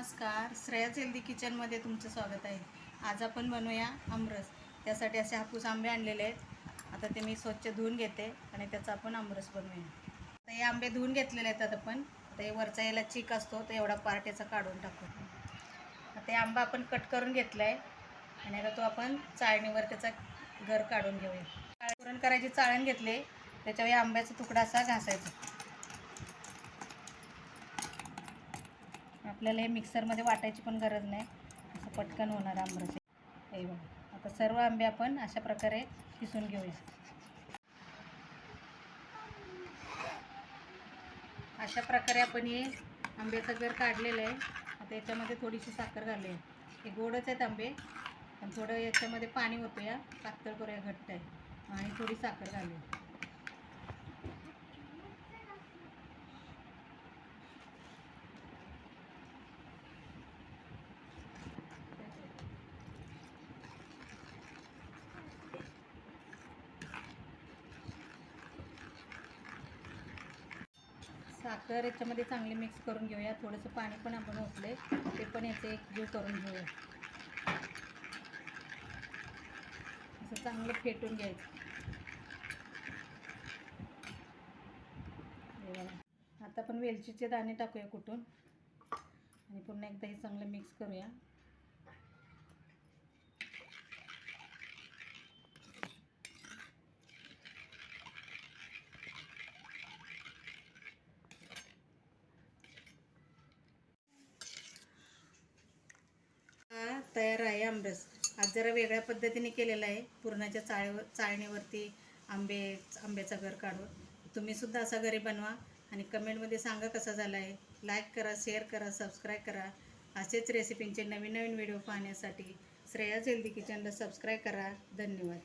नमस्कार. श्रेयाच हेल्दी किचनमध्ये तुमचं स्वागत आहे. आज आपण बनवूया आमरस. त्यासाठी असे हापूस आंबे आणलेले आहेत. आता ते मी स्वच्छ धुवून घेते आणि त्याचा आपण आमरस बनवूया. आता हे आंबे धुवून घेतलेले आहेत आता आपण. आता हे वरचा याला चीक असतो तर एवढा पार्ट याचा काढून टाकू. आता हे आंबा आपण कट करून घेतला आहे आणि आता तो आपण चाळणीवर त्याचा घर काढून घेऊया. पुरण करायची चाळण घेतली. त्याच्यावर आंब्याचा तुकडा असा घासायचा. आपल्याला हे मिक्सरमध्ये वाटायची पण गरज नाही. असं पटकन होणार आंबरस हे बघा. आता सर्व आंबे आपण अशा प्रकारे किसून घेऊया. अशा प्रकारे आपण हे आंब्याचं घर काढलेलं आहे आता याच्यामध्ये थोडीशी साखर घालूया. हे गोडच आहेत आंबे. पण थोडं याच्यामध्ये पाणी होतं या पातळ करूया घट्ट. आहे आणि थोडी साखर घालूया. साखर याच्यामध्ये चांगली मिक्स करून घेऊया. थोडंसं पाणी पण आपण ओतले ते पण याचे एक जीव करून घेऊया. असं चांगलं फेटून घ्यायचं. आता आपण वेलचीचे दाणे टाकूया कुठून. आणि पुन्हा एकदा हे चांगलं मिक्स करूया हा तयार आहे आमरस. आज जरा वेगळ्या पद्धतीने केलेला आहे. पुरणाच्या चाळीवर चाळणीवरती आंबे आंब्याचा घर काढून. तुम्हीसुद्धा असा घरी बनवा आणि कमेंटमध्ये सांगा कसा झाला आहे लाईक करा शेअर करा सबस्क्राईब करा. असेच रेसिपींचे नवीन नवीन व्हिडिओ पाहण्यासाठी श्रेयाज हेल्दी किचनला सबस्क्राईब करा. धन्यवाद.